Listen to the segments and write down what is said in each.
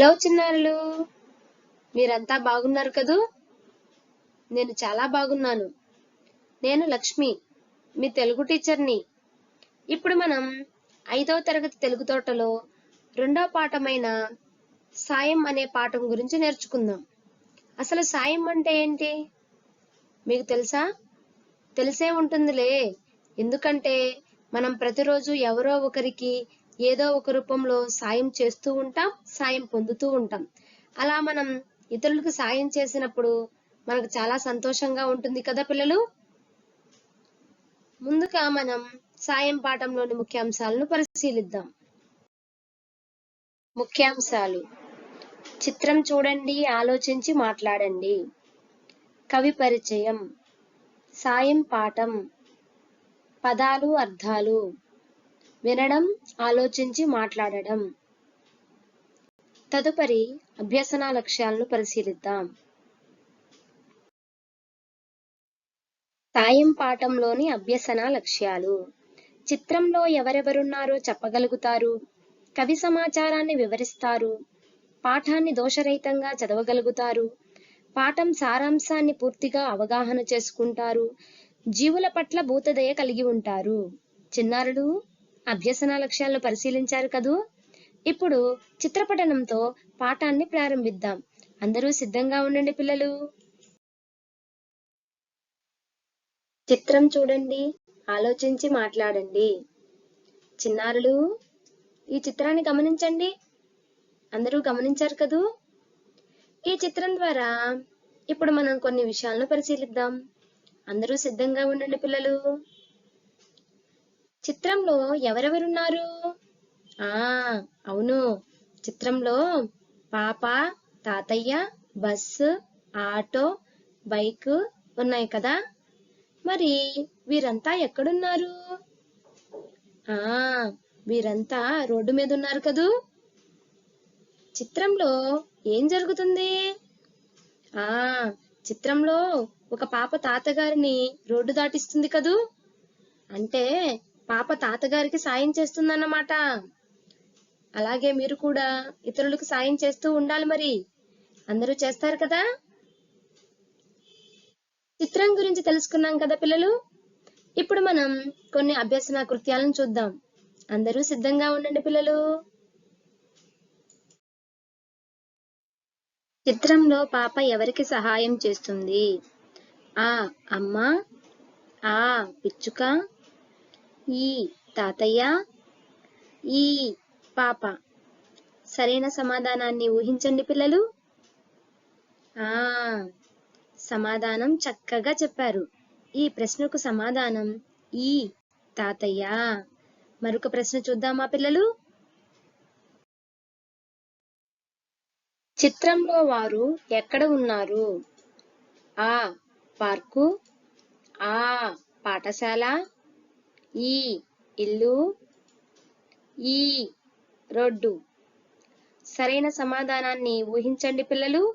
Hello చిన్నారులు. మీరంతా బాగున్నారు కదూ? నేను చాలా బాగున్నాను. నేను లక్ష్మి మీ తెలుగు టీచర్ని. ఇప్పుడు మనం ఐదవ తరగతి తెలుగు తోటలో రెండవ పాఠమైన సాయం అనే పాఠం గురించి నేర్చుకుందాం. అసలు సాయం అంటే ఏంటి? మీకు తెలుసా? తెలిసే ఉంటుందిలే. ఎందుకంటే మనం ప్రతిరోజు ఎవరో ఒకరికి ఏదో ఒక రూపంలో సాయం చేస్తూ ఉంటాం సాయం పొందుతూ ఉంటాం. అలా మనం ఇతరులకు సాయం చేసినప్పుడు మనకు చాలా సంతోషంగా ఉంటుంది కదా పిల్లలు? ముందుగా మనం సాయం పాఠంలోని ముఖ్యాంశాలను పరిశీలిద్దాం. ముఖ్యాంశాలు. చిత్రం చూడండి ఆలోచించి మాట్లాడండి. కవి పరిచయం. సాయం పాఠం. పదాలు అర్థాలు. వినడం ఆలోచించి మాట్లాడడం. తదుపరి అభ్యసన లక్ష్యాలను పరిశీలిద్దాం. సాయం పాఠంలోని అభ్యసన లక్ష్యాలు. చిత్రంలో ఎవరెవరున్నారో చెప్పగలుగుతారు. కవి సమాచారాన్ని వివరిస్తారు. పాఠాన్ని దోషరహితంగా చదవగలుగుతారు. పాఠం సారాంశాన్ని పూర్తిగా అవగాహన చేసుకుంటారు. జీవుల పట్ల భూతదయ కలిగి ఉంటారు. చిన్నారులు అభ్యసన లక్ష్యాలను పరిశీలించారు కదూ? ఇప్పుడు చిత్రపటనంతో పాఠాన్ని ప్రారంభిద్దాం. అందరూ సిద్ధంగా ఉండండి పిల్లలు. చిత్రం చూడండి ఆలోచించి మాట్లాడండి. చిన్నారులు ఈ చిత్రాన్ని గమనించండి. అందరూ గమనించారు కదూ? ఈ చిత్రం ద్వారా ఇప్పుడు మనం కొన్ని విషయాలను పరిశీలిద్దాం. అందరూ సిద్ధంగా ఉండండి పిల్లలు. చిత్రంలో ఎవరెవరున్నారు? ఆ అవును. చిత్రంలో పాప తాతయ్య బస్సు ఆటో బైక్ ఉన్నాయి కదా? మరి వీరంతా ఎక్కడున్నారు? ఆ వీరంతా రోడ్డు మీద ఉన్నారు కదూ? చిత్రంలో ఏం జరుగుతుంది? ఆ చిత్రంలో ఒక పాప తాతగారిని రోడ్డు దాటిస్తుంది కదూ? అంటే పాప తాతగారికి సాయం చేస్తుందన్నమాట. అలాగే మీరు కూడా ఇతరులకు సాయం చేస్తూ ఉండాలి మరి. అందరూ చేస్తారు కదా? చిత్రం గురించి తెలుసుకున్నాం కదా పిల్లలు? ఇప్పుడు మనం కొన్ని అభ్యసన కృత్యాలను చూద్దాం. అందరూ సిద్ధంగా ఉండండి పిల్లలు. చిత్రంలో పాప ఎవరికి సహాయం చేస్తుంది? ఆ అమ్మ ఆ పిచ్చుక ఈ తాతయ్య ఈ పాప. సరైన సమాధానాన్ని ఊహించండి పిల్లలు. ఆ సమాధానం చక్కగా చెప్పారు. ఈ ప్రశ్నకు సమాధానం ఈ తాతయ్య. మరొక ప్రశ్న చూద్దామా పిల్లలు? చిత్రంలో వారు ఎక్కడ ఉన్నారు? ఆ పార్కు ఆ పాఠశాల ఈ ఇల్లు ఈ రోడ్డు. సరైన సమాధానాన్ని ఊహించండి పిల్లలు.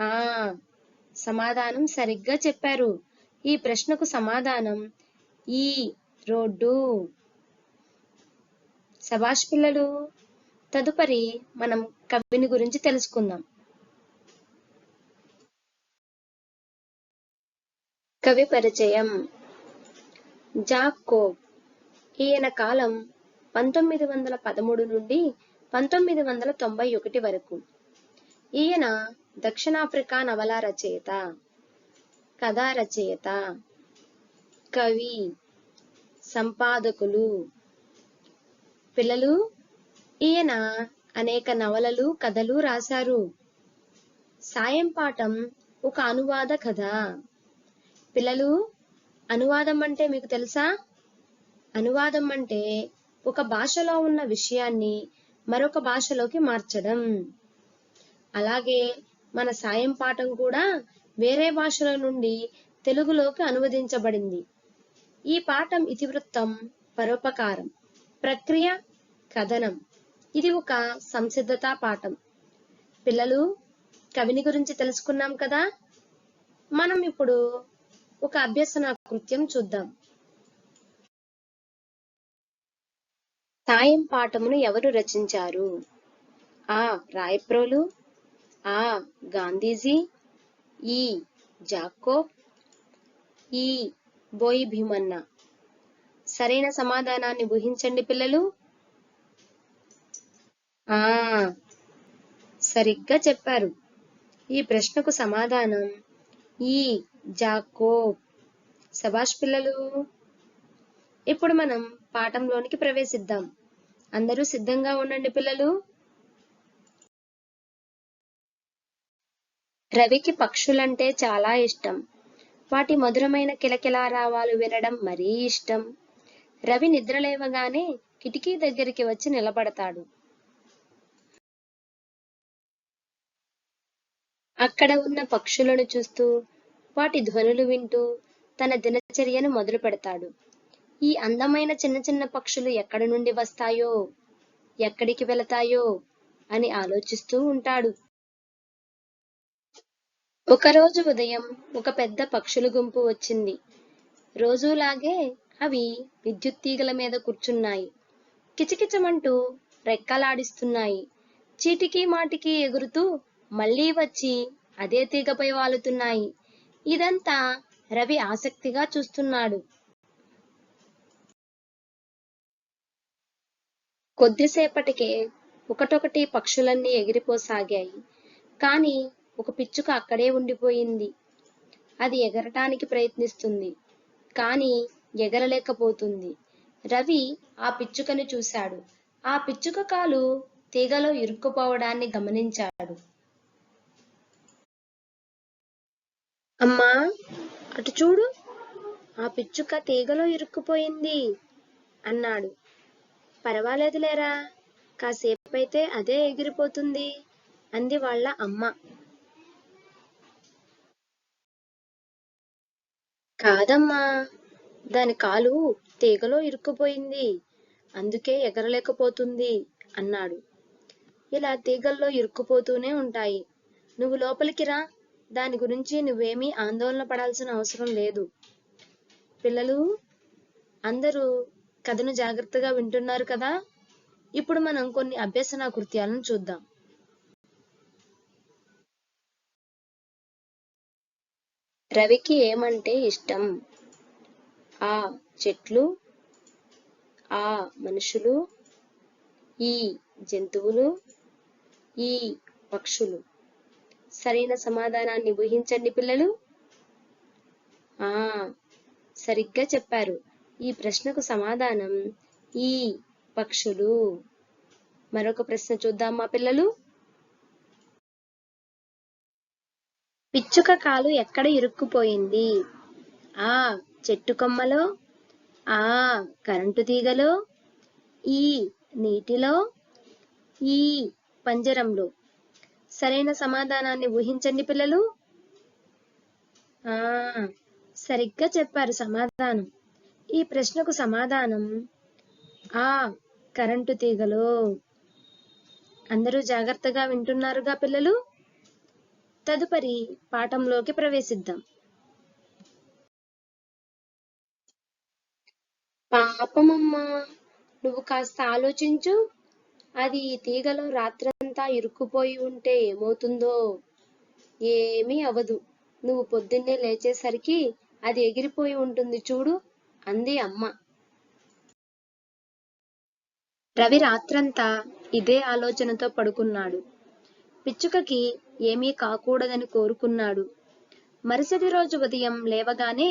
ఆ సమాధానం సరిగ్గా చెప్పారు. ఈ ప్రశ్నకు సమాధానం ఈ రోడ్డు. సభాష్ పిల్లలు తదుపరి మనం కవిని గురించి తెలుసుకుందాం. కవి పరిచయం. జాకోబ్. ఈయన కాలం పంతొమ్మిది వందల పదమూడు నుండి పంతొమ్మిది వందల తొంభై ఒకటి వరకు. ఈయన దక్షిణాఫ్రికా నవల రచయిత కథా రచయిత కవి సంపాదకులు పిల్లలు. ఈయన అనేక నవలలు కథలు రాశారు. సాయం పాఠం ఒక అనువాద కథ. పిల్లలు అనువాదం అంటే మీకు తెలుసా? అనువాదం అంటే ఒక భాషలో ఉన్న విషయాన్ని మరొక భాషలోకి మార్చడం. అలాగే మన సాయం పాఠం కూడా వేరే భాషల నుండి తెలుగులోకి అనువదించబడింది. ఈ పాఠం ఇతివృత్తం పరోపకారం ప్రక్రియ కథనం. ఇది ఒక సంసిద్ధతా పాఠం. పిల్లలు కవిని గురించి తెలుసుకున్నాం కదా? మనం ఇప్పుడు ఒక అభ్యసన కృత్యం చూద్దాం. సాయం పాఠమును ఎవరు రచించారు? ఆ. రాయప్రోలు. ఆ. గాంధీజీ. ఈ. జాకోబ్. ఈ. బోయి భీమన్న సరైన సమాధానాన్ని ఊహించండి పిల్లలు. ఆ. సరిగ్గా చెప్పారు. ఈ ప్రశ్నకు సమాధానం ఈ. జాకోబ్ సభాష్ పిల్లలు. ఇప్పుడు మనం పాఠంలోనికి ప్రవేశిద్దాం. అందరూ సిద్ధంగా ఉండండి పిల్లలు. రవికి పక్షులంటే చాలా ఇష్టం. వాటి మధురమైన కిలకిలారావాలు వినడం మరీ ఇష్టం. రవి నిద్రలేవగానే కిటికీ దగ్గరికి వచ్చి నిలబడతాడు. అక్కడ ఉన్న పక్షులను చూస్తూ వాటి ధ్వనులు వింటూ తన దినచర్యను మొదలు పెడతాడు. ఈ అందమైన చిన్న చిన్న పక్షులు ఎక్కడి నుండి వస్తాయో ఎక్కడికి వెళతాయో అని ఆలోచిస్తూ ఉంటాడు. ఒకరోజు ఉదయం ఒక పెద్ద పక్షుల గుంపు వచ్చింది. రోజులాగే అవి విద్యుత్ తీగల మీద కూర్చున్నాయి. కిచకిచమంటూ రెక్కలాడిస్తున్నాయి. చీటికి మాటికి ఎగురుతూ మళ్ళీ వచ్చి అదే తీగపై వాలుతున్నాయి. ఇదంతా రవి ఆసక్తిగా చూస్తున్నాడు. కొద్దిసేపటికే ఒకటొకటి పక్షులన్నీ ఎగిరిపోసాగాయి. కానీ ఒక పిచ్చుక అక్కడే ఉండిపోయింది. అది ఎగరటానికి ప్రయత్నిస్తుంది కానీ ఎగరలేకపోతుంది. రవి ఆ పిచ్చుకని చూశాడు. ఆ పిచ్చుక కాలు తీగలో ఇరుక్కుపోవడాన్ని గమనించాడు. అమ్మా అటు చూడు. ఆ పిచ్చుక తీగలో ఇరుక్కుపోయింది అన్నాడు. పర్వాలేదులేరా కాసేపైతే అదే ఎగిరిపోతుంది అంది వాళ్ళ అమ్మ. కాదమ్మా దాని కాలు తీగలో ఇరుక్కుపోయింది అందుకే ఎగరలేకపోతుంది అన్నాడు. ఇలా తీగల్లో ఇరుక్కుపోతూనే ఉంటాయి. నువ్వు లోపలికి రా దాని గురించి నువ్వేమీ ఆందోళన పడాల్సిన అవసరం లేదు. పిల్లలు అందరూ కథను జాగ్రత్తగా వింటున్నారు కదా? ఇప్పుడు మనం కొన్ని అభ్యసన కృత్యాలను చూద్దాం. రవికి ఏమంటే ఇష్టం? ఆ చెట్లు ఆ మనుషులు ఈ జంతువులు ఈ పక్షులు. సరైన సమాధానాన్ని ఊహించండి పిల్లలు. ఆ సరిగ్గా చెప్పారు. ఈ ప్రశ్నకు సమాధానం ఈ పక్షులు. మరొక ప్రశ్న చూద్దామా పిల్లలు. పిచ్చుక కాలు ఎక్కడ ఇరుక్కుపోయింది? ఆ చెట్టు కొమ్మలో? ఆ కరెంటు తీగలో? ఈ నీటిలో? ఈ పంజరంలో? సరైన సమాధానాన్ని ఊహించండి పిల్లలు. ఆ సరిగ్గా చెప్పారు సమాధానం. ఈ ప్రశ్నకు సమాధానం ఆ కరెంటు తీగలు. అందరూ జాగ్రత్తగా వింటున్నారుగా పిల్లలు? తదుపరి పాఠంలోకి ప్రవేశిద్దాం. పాపమమ్మా నువ్వు కాస్త ఆలోచించు. అది ఈ తీగలో రాత్రంతా ఇరుక్కుపోయి ఉంటే ఏమవుతుందో ఏమీ అవదు. నువ్వు పొద్దున్నే లేచేసరికి అది ఎగిరిపోయి ఉంటుంది చూడు అంది అమ్మ. రవి రాత్రంతా ఇదే ఆలోచనతో పడుకున్నాడు. పిచ్చుకకి ఏమీ కాకూడదని కోరుకున్నాడు. మరుసటి రోజు ఉదయం లేవగానే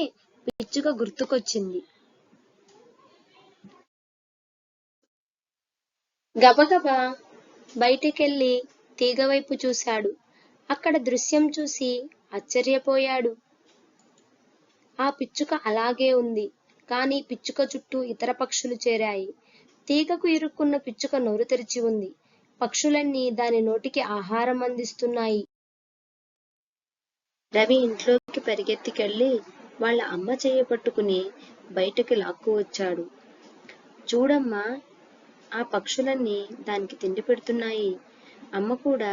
పిచ్చుక గుర్తుకొచ్చింది. గబగబా బయటికెళ్ళి తీగవైపు చూశాడు. అక్కడ దృశ్యం చూసి ఆశ్చర్యపోయాడు. ఆ పిచ్చుక అలాగే ఉంది కానీ పిచ్చుక చుట్టూ ఇతర పక్షులు చేరాయి. తీగకు ఇరుక్కున్న పిచ్చుక నోరు తెరిచి ఉంది. పక్షులన్నీ దాని నోటికి ఆహారం అందిస్తున్నాయి. రవి ఇంట్లోకి పరిగెత్తికెళ్ళి వాళ్ళ అమ్మ చేయ పట్టుకుని బయటకు లాక్కు వచ్చాడు. చూడమ్మా ఆ పక్షులన్నీ దానికి తిండి పెడుతున్నాయి. అమ్మ కూడా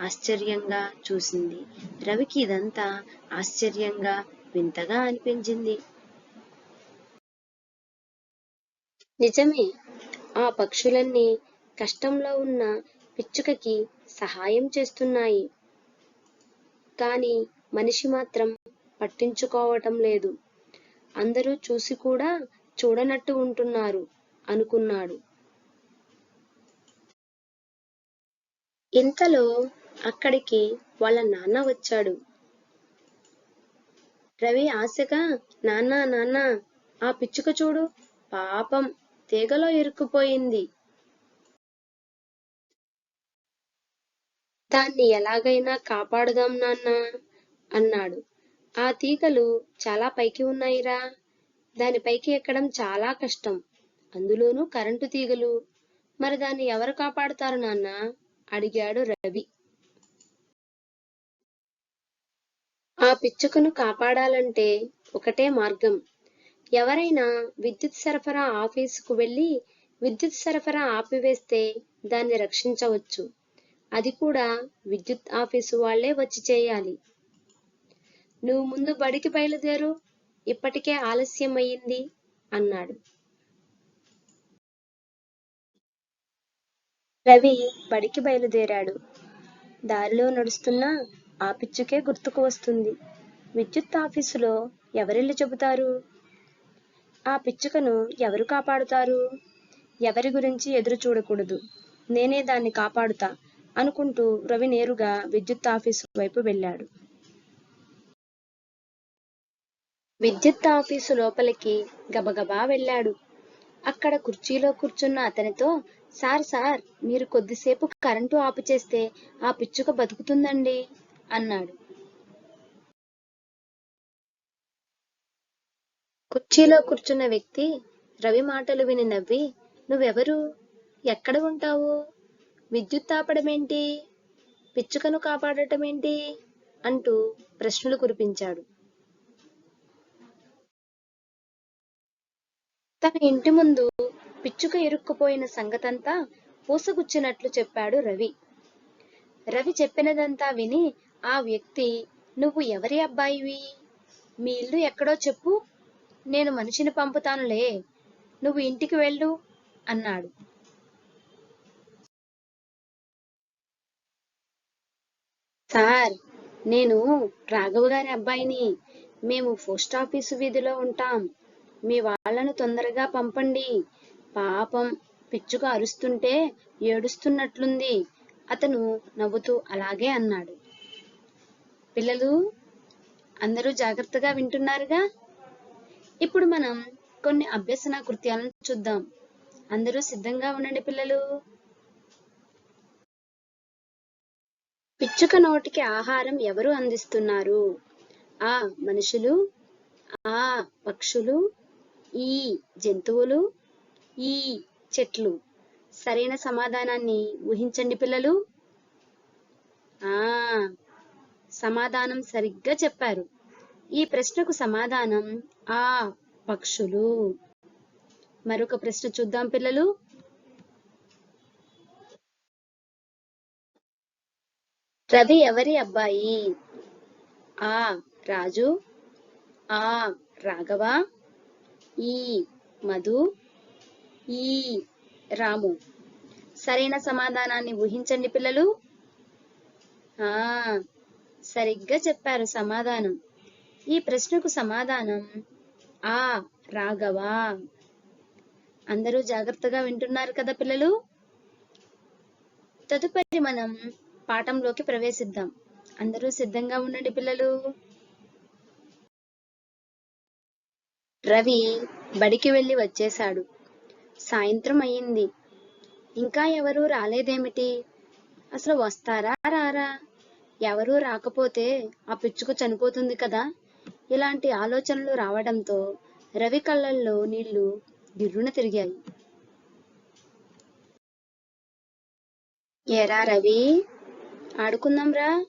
ఆశ్చర్యంగా చూసింది. రవికి ఇదంతా ఆశ్చర్యంగా వింతగా అనిపించింది. నిజమే ఆ పక్షులన్నీ కష్టంలో ఉన్న పిచ్చుకకి సహాయం చేస్తున్నాయి. కానీ మనిషి మాత్రం పట్టించుకోవటం లేదు. అందరూ చూసి కూడా చూడనట్టు ఉంటున్నారు అనుకున్నాడు. ఇంతలో అక్కడికి వాళ్ళ నాన్న వచ్చాడు. రవి ఆశగా నాన్న నాన్న ఆ పిచ్చుక చూడు పాపం తీగలో ఇరుక్కుపోయింది. దాన్ని ఎలాగైనా కాపాడుదాం నాన్న అన్నాడు. ఆ తీగలు చాలా పైకి ఉన్నాయిరా. దాని పైకి ఎక్కడం చాలా కష్టం. అందులోనూ కరెంటు తీగలు. మరి దాన్ని ఎవరు కాపాడుతారు నాన్నా? అడిగాడు రవి. ఆ పిచ్చుకను కాపాడాలంటే ఒకటే మార్గం. ఎవరైనా విద్యుత్ సరఫరా ఆఫీసుకు వెళ్ళి విద్యుత్ సరఫరా ఆపివేస్తే దాన్ని రక్షించవచ్చు. అది కూడా విద్యుత్ ఆఫీసు వాళ్ళే వచ్చి చేయాలి. నువ్వు ముందు బడికి బయలుదేరు ఇప్పటికే ఆలస్యం అయింది అన్నాడు. రవి బడికి బయలుదేరాడు. దారిలో నడుస్తున్నా ఆ పిచ్చుకే గుర్తుకు వస్తుంది. విద్యుత్ ఆఫీసులో ఎవరెళ్ళి చెబుతారు? ఆ పిచ్చుకను ఎవరు కాపాడుతారు? ఎవరి గురించి ఎదురు చూడకూడదు. నేనే దాన్ని కాపాడుతా అనుకుంటూ రవి నేరుగా విద్యుత్ ఆఫీసు వైపు వెళ్ళాడు. విద్యుత్ ఆఫీసు లోపలికి గబగబా వెళ్ళాడు. అక్కడ కుర్చీలో కూర్చున్న అతనితో సార్ సార్ మీరు కొద్దిసేపు కరెంటు ఆపు చేస్తే ఆ పిచ్చుక బతుకుతుందండి అన్నాడు. కుర్చీలో కూర్చున్న వ్యక్తి రవి మాటలు విని నవ్వి నువ్వెవరు? ఎక్కడ ఉంటావు? విద్యుత్ ఆపడమేంటి? పిచ్చుకను కాపాడటమేంటి? అంటూ ప్రశ్నలు కురిపించాడు. తన ఇంటి ముందు పిచ్చుక ఇరుక్కుపోయిన సంగతంతా పూసగుచ్చినట్లు చెప్పాడు రవి. రవి చెప్పినదంతా విని ఆ వ్యక్తి నువ్వు ఎవరి అబ్బాయివి? మీ ఇల్లు ఎక్కడో చెప్పు. నేను మనిషిని పంపుతానులే. నువ్వు ఇంటికి వెళ్ళు అన్నాడు. సార్ నేను రాఘవ గారి అబ్బాయిని. మేము పోస్ట్ ఆఫీసు వీధిలో ఉంటాం. మీ వాళ్ళను తొందరగా పంపండి. పాపం పిచ్చుక అరుస్తుంటే ఏడుస్తున్నట్లుంది. అతను నవ్వుతూ అలాగే అన్నాడు. పిల్లలు అందరూ జాగ్రత్తగా వింటున్నారుగా? ఇప్పుడు మనం కొన్ని అభ్యసన కృత్యాలను చూద్దాం. అందరూ సిద్ధంగా ఉండండి పిల్లలు. పిచ్చుక నోటికి ఆహారం ఎవరు అందిస్తున్నారు? ఆ మనుషులు ఆ పక్షులు ఈ జంతువులు ఈ చెట్లు. సరైన సమాధానాన్ని ఊహించండి పిల్లలు. ఆ సమాధానం సరిగ్గా చెప్పారు. ఈ ప్రశ్నకు సమాధానం ఆ పక్షులు. మరొక ప్రశ్న చూద్దాం పిల్లలు. రవి ఎవరి అబ్బాయి? ఆ రాజు. ఆ రాఘవ. ఈ మధు ఈ రాము. సరైన సమాధానాన్ని ఊహించండి పిల్లలు. ఆ సరిగ్గా చెప్పారు సమాధానం. ఈ ప్రశ్నకు సమాధానం ఆ రాఘవ. అందరూ జాగ్రత్తగా వింటున్నారు కదా పిల్లలు? తదుపరి మనం పాఠంలోకి ప్రవేశిద్దాం. అందరూ సిద్ధంగా ఉండండి పిల్లలు. రవి బడికి వెళ్ళి వచ్చేశాడు. సాయంత్రం అయ్యింది. ఇంకా ఎవరూ రాలేదేమిటి? అసలు వస్తారా రారా? ఎవరూ రాకపోతే ఆ పిచ్చుకు చనిపోతుంది కదా? ఇలాంటి ఆలోచనలు రావడంతో రవి కళ్ళల్లో నీళ్ళు గిర్రున తిరిగాయి. ఏరా రవి ఆడుకుందాంరా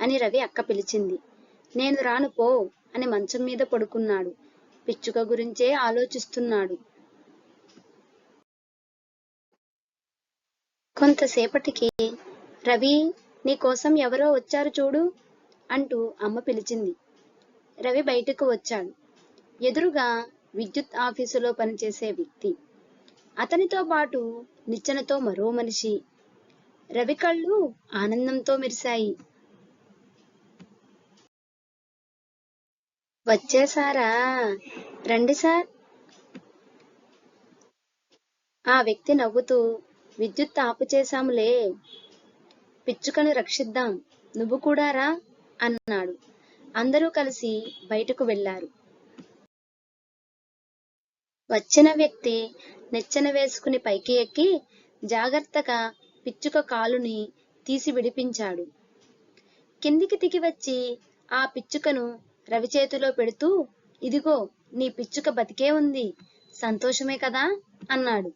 అని రవి అక్క పిలిచింది. నేను రాను పో అని మంచం మీద పడుకున్నాడు. పిచ్చుక గురించే ఆలోచిస్తున్నాడు. కొంతసేపటికి రవి నీకోసం ఎవరో వచ్చారు చూడు అంటూ అమ్మ పిలిచింది. రవి బయటకు వచ్చాడు. ఎదురుగా విద్యుత్ ఆఫీసులో పనిచేసే వ్యక్తి. అతనితో పాటు నిచ్చెనతో మరో మనిషి. రవి కళ్ళు ఆనందంతో మెరిశాయి. వచ్చేసారా రండి సార్. ఆ వ్యక్తి నవ్వుతూ విద్యుత్ ఆపు చేశాములే. పిచ్చుకను రక్షిద్దాం. నువ్వు కూడా రా అన్నాడు. అందరూ కలిసి బయటకు వెళ్ళారు వచ్చిన వ్యక్తి నెచ్చన వేసుకుని పైకి ఎక్కి జాగ్రత్తగా పిచ్చుక కాలుని తీసి విడిపించాడు. కిందికి దిగి వచ్చి ఆ పిచ్చుకను రవి చేతిలో పెడుతూ ఇదిగో నీ పిచ్చుక బతికే ఉంది. సంతోషమే కదా? అన్నాడు.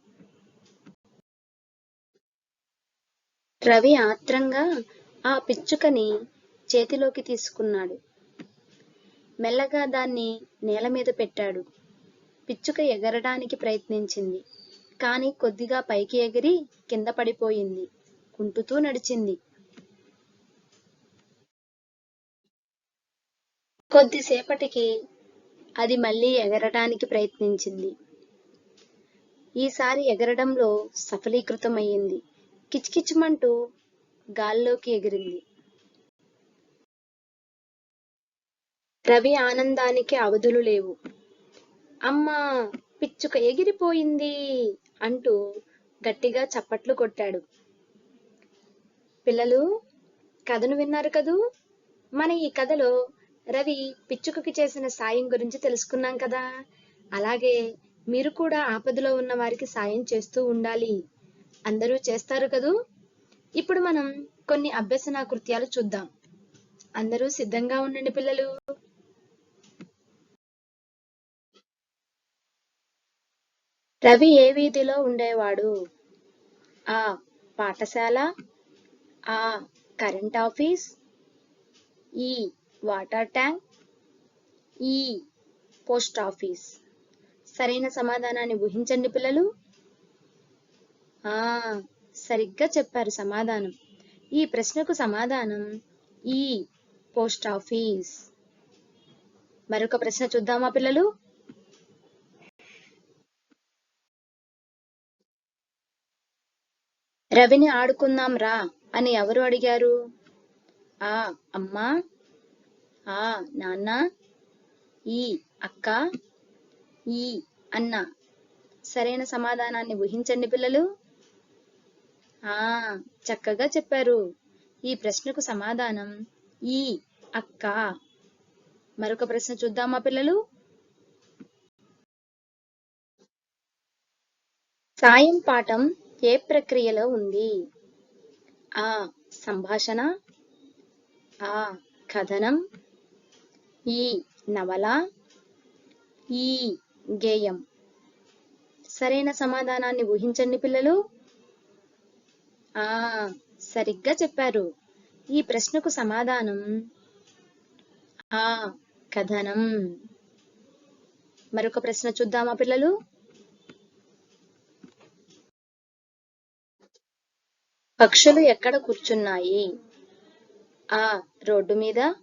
రవి ఆత్రంగా ఆ పిచ్చుకని చేతిలోకి తీసుకున్నాడు. మెల్లగా దాన్ని నేల మీద పెట్టాడు. పిచ్చుక ఎగరడానికి ప్రయత్నించింది. కానీ కొద్దిగా పైకి ఎగిరి కింద పడిపోయింది. కుంటుతూ నడిచింది. కొద్దిసేపటికి అది మళ్ళీ ఎగరడానికి ప్రయత్నించింది. ఈసారి ఎగరడంలో సఫలీకృతమయ్యింది. కిచకిచమంటూ గాల్లోకి ఎగిరింది. రవి ఆనందానికి అవధులు లేవు. అమ్మా పిచ్చుక ఎగిరిపోయింది అంటూ గట్టిగా చప్పట్లు కొట్టాడు. పిల్లలు కథను విన్నారు కదూ? మన ఈ కథలో రవి పిచ్చుకకి చేసిన సాయం గురించి తెలుసుకున్నాం కదా. అలాగే మీరు కూడా ఆపదలో ఉన్న వారికి సాయం చేస్తూ ఉండాలి. అందరూ చేస్తారు కదూ? ఇప్పుడు మనం కొన్ని అభ్యసన కృత్యాలు చూద్దాం. అందరూ సిద్ధంగా ఉండండి పిల్లలు. రవి ఏ వీధిలో ఉండేవాడు? ఆ పాఠశాల ఆ కరెంట్ ఆఫీస్ ఈ వాటర్ ట్యాంక్ ఈ పోస్ట్ ఆఫీస్. సరైన సమాధానాన్ని ఊహించండి పిల్లలు. ఆ సరిగ్గా చెప్పారు సమాధానం. ఈ ప్రశ్నకు సమాధానం ఈ పోస్ట్ ఆఫీస్. మరొక ప్రశ్న చూద్దామా పిల్లలు? రవిని ఆడుకుందాం రా అని ఎవరు అడిగారు? ఆ అమ్మా. ఆ నాన్న ఈ అక్క ఈ అన్న. సరైన సమాధానాన్ని ఊహించండి పిల్లలు. ఆ చక్కగా చెప్పారు. ఈ ప్రశ్నకు సమాధానం ఈ అక్క. మరొక ప్రశ్న చూద్దామా పిల్లలు? సాయం పాఠం ఏ ప్రక్రియలో ఉంది? ఆ సంభాషణ. ఆ కథనం. ఈ నవల ఈ గేయం. సరైన సమాధానాన్ని ఊహించండి పిల్లలు. ఆ సరిగ్గా చెప్పారు. ఈ ప్రశ్నకు సమాధానం ఆ కథనం. మరొక ప్రశ్న చూద్దామా పిల్లలు? పక్షులు ఎక్కడ కూర్చున్నాయి? ఆ రోడ్డు మీద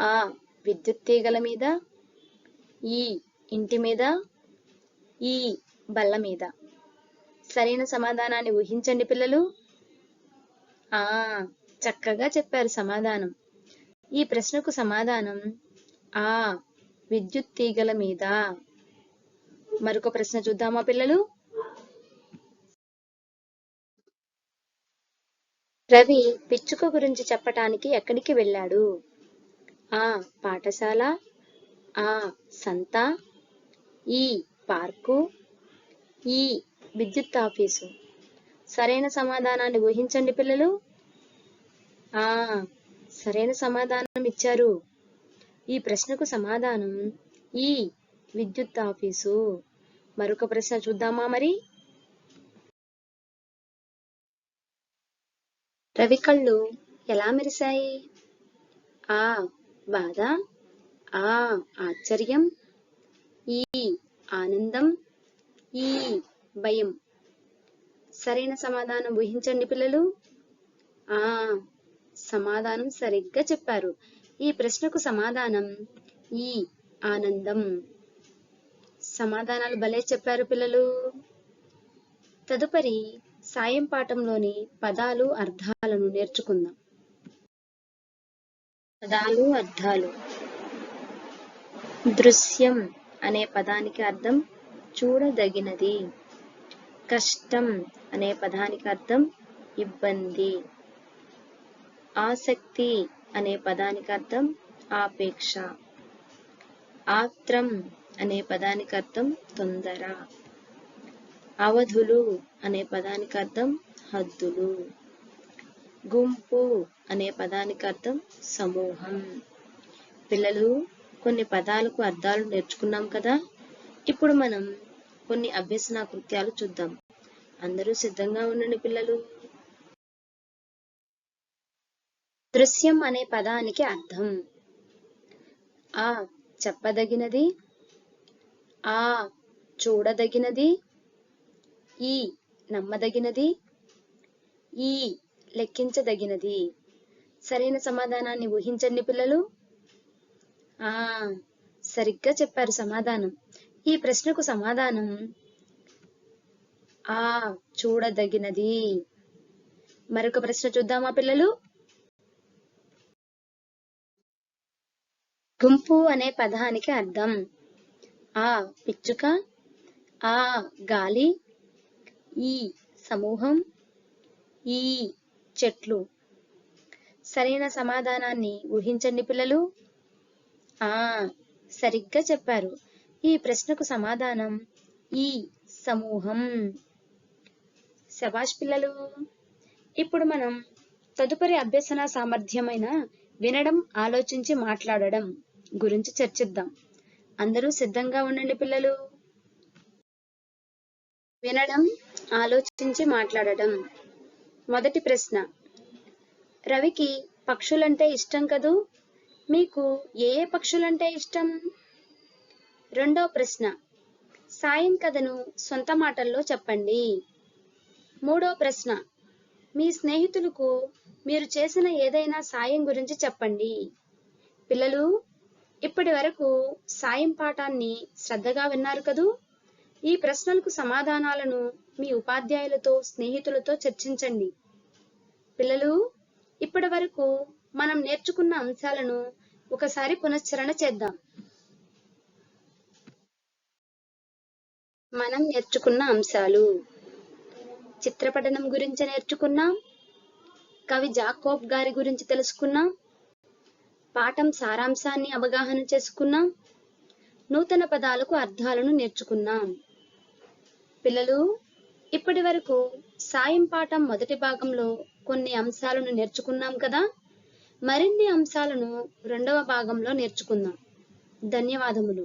ఆ విద్యుత్ తీగల మీద ఈ ఇంటి మీద ఈ బల్ల మీద. సరైన సమాధానాన్ని ఊహించండి పిల్లలు. ఆ చక్కగా చెప్పారు సమాధానం. ఈ ప్రశ్నకు సమాధానం ఆ విద్యుత్ తీగల మీద. మరొక ప్రశ్న చూద్దామా పిల్లలు? రవి పిచ్చుక గురించి చెప్పటానికి ఎక్కడికి వెళ్ళాడు? ఆ పాఠశాల ఆ సంత ఈ పార్కు ఈ విద్యుత్ ఆఫీసు. సరైన సమాధానాన్ని ఊహించండి పిల్లలు. ఆ సరైన సమాధానం ఇచ్చారు. ఈ ప్రశ్నకు సమాధానం ఈ విద్యుత్ ఆఫీసు. మరొక ప్రశ్న చూద్దామా మరి? రవి కళ్ళు ఎలా మెరిశాయి? ఆ బాధ ఆ ఆశ్చర్యం ఈ ఆనందం ఈ భయం. సరైన సమాధానం ఊహించండి పిల్లలు. ఆ సమాధానం సరిగ్గా చెప్పారు. ఈ ప్రశ్నకు సమాధానం ఈ ఆనందం. సమాధానాలు భలే చెప్పారు పిల్లలు. తదుపరి సాయం పాఠంలోని పదాలు అర్థాలను నేర్చుకుందాం. పదాలు అర్థాలు. దృశ్యం అనే పదానికి అర్థం చూడదగినది. కష్టం అనే పదానికి అర్థం ఇబ్బంది. ఆసక్తి అనే పదానికి అర్థం ఆపేక్ష. ఆత్రం అనే పదానికి అర్థం తొందర. అవధులు అనే పదానికి అర్థం హద్దులు. గుంపు అనే పదానికి అర్థం సమూహం. పిల్లలు కొన్ని పదాలకు అర్థాలు నేర్చుకున్నాం కదా? ఇప్పుడు మనం కొన్ని అభ్యసన కృత్యాలు చూద్దాం. అందరూ సిద్ధంగా ఉండండి పిల్లలు. దృశ్యం అనే పదానికి అర్థం. ఆ చెప్పదగినది ఆ చూడదగినది ఈ నమ్మదగినది ఈ లెక్కించదగినది. సరైన సమాధానాన్ని ఊహించండి పిల్లలు. ఆ సరిగ్గా చెప్పారు సమాధానం. ఈ ప్రశ్నకు సమాధానం ఆ చూడదగినది. మరొక ప్రశ్న చూద్దామా పిల్లలు? గుంపు అనే పదానికి అర్థం. ఆ పిచ్చుక. ఆ గాలి. ఈ సమూహం. ఈ చెట్లు. సరైన సమాధానాన్ని ఊహించండి పిల్లలు. ఆ సరిగ్గా చెప్పారు. ఈ ప్రశ్నకు సమాధానం ఈ సమూహం. శబాష్ పిల్లలు ఇప్పుడు మనం తదుపరి అభ్యసన సామర్థ్యమైన వినడం ఆలోచించి మాట్లాడడం గురించి చర్చిద్దాం. అందరూ సిద్ధంగా ఉండండి పిల్లలు. వినడం ఆలోచించి మాట్లాడడం. మొదటి ప్రశ్న రవికి పక్షులంటే ఇష్టం కదూ? మీకు ఏ ఏ పక్షులంటే ఇష్టం? రెండో ప్రశ్న. సాయం కథను సొంత మాటల్లో చెప్పండి. మూడో ప్రశ్న. మీ స్నేహితులకు మీరు చేసిన ఏదైనా సాయం గురించి చెప్పండి. పిల్లలు ఇప్పటి వరకు సాయం పాఠాన్ని శ్రద్ధగా విన్నారు కదూ? ఈ ప్రశ్నలకు సమాధానాలను మీ ఉపాధ్యాయులతో స్నేహితులతో చర్చించండి. పిల్లలు ఇప్పటి వరకు మనం నేర్చుకున్న అంశాలను ఒకసారి పునశ్చరణ చేద్దాం. మనం నేర్చుకున్న అంశాలు. చిత్రపటనం గురించి నేర్చుకున్నాం. కవి జాకోబ్ గారి గురించి తెలుసుకున్నాం. పాఠం సారాంశాన్ని అవగాహన చేసుకున్నాం. నూతన పదాలకు అర్థాలను నేర్చుకున్నాం. పిల్లలు ఇప్పటి వరకు సాయం పాఠం మొదటి భాగంలో కొన్ని అంశాలను నేర్చుకున్నాం కదా? మరిన్ని అంశాలను రెండవ భాగంలో నేర్చుకుందాం. ధన్యవాదములు.